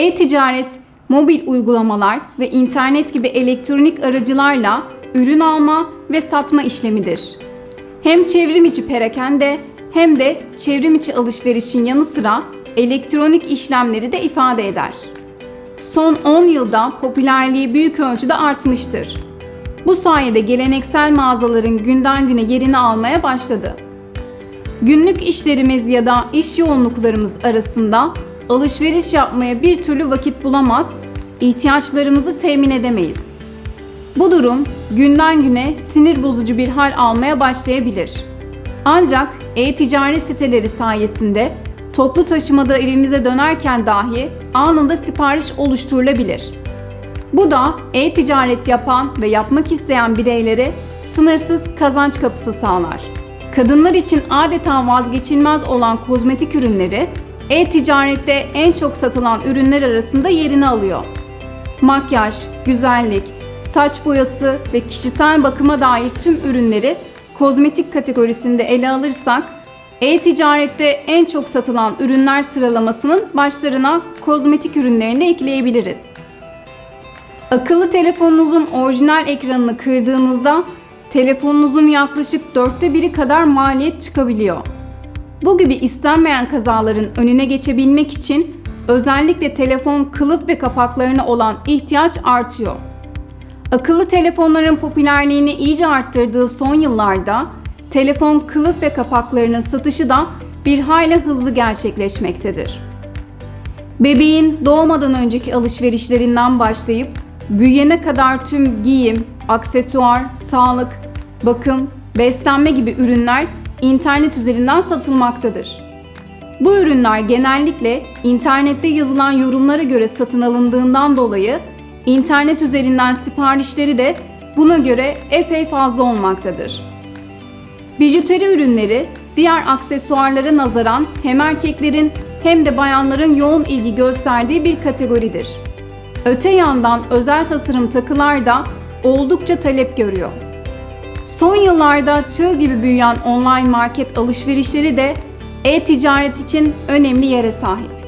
E-ticaret, mobil uygulamalar ve internet gibi elektronik aracılarla ürün alma ve satma işlemidir. Hem çevrim içi perakende hem de çevrim içi alışverişin yanı sıra elektronik işlemleri de ifade eder. Son 10 yılda popülerliği büyük ölçüde artmıştır. Bu sayede geleneksel mağazaların günden güne yerini almaya başladı. Günlük işlerimiz ya da iş yoğunluklarımız arasında alışveriş yapmaya bir türlü vakit bulamaz, ihtiyaçlarımızı temin edemeyiz. Bu durum günden güne sinir bozucu bir hal almaya başlayabilir. Ancak e-ticaret siteleri sayesinde toplu taşımada evimize dönerken dahi anında sipariş oluşturulabilir. Bu da e-ticaret yapan ve yapmak isteyen bireylere sınırsız kazanç kapısı sağlar. Kadınlar için adeta vazgeçilmez olan kozmetik ürünleri e-ticarette en çok satılan ürünler arasında yerini alıyor. Makyaj, güzellik, saç boyası ve kişisel bakıma dair tüm ürünleri kozmetik kategorisinde ele alırsak e-ticarette en çok satılan ürünler sıralamasının başlarına kozmetik ürünlerini ekleyebiliriz. Akıllı telefonunuzun orijinal ekranını kırdığınızda telefonunuzun yaklaşık dörtte biri kadar maliyet çıkabiliyor. Bu gibi istenmeyen kazaların önüne geçebilmek için özellikle telefon kılıf ve kapaklarına olan ihtiyaç artıyor. Akıllı telefonların popülerliğini iyice arttırdığı son yıllarda telefon kılıf ve kapaklarının satışı da bir hayli hızlı gerçekleşmektedir. Bebeğin doğmadan önceki alışverişlerinden başlayıp büyüyene kadar tüm giyim, aksesuar, sağlık, bakım, beslenme gibi ürünler internet üzerinden satılmaktadır. Bu ürünler genellikle internette yazılan yorumlara göre satın alındığından dolayı internet üzerinden siparişleri de buna göre epey fazla olmaktadır. Bijuteri ürünleri diğer aksesuarlara nazaran hem erkeklerin hem de bayanların yoğun ilgi gösterdiği bir kategoridir. Öte yandan özel tasarım takılar da oldukça talep görüyor. Son yıllarda çığ gibi büyüyen online market alışverişleri de e-ticaret için önemli yere sahip.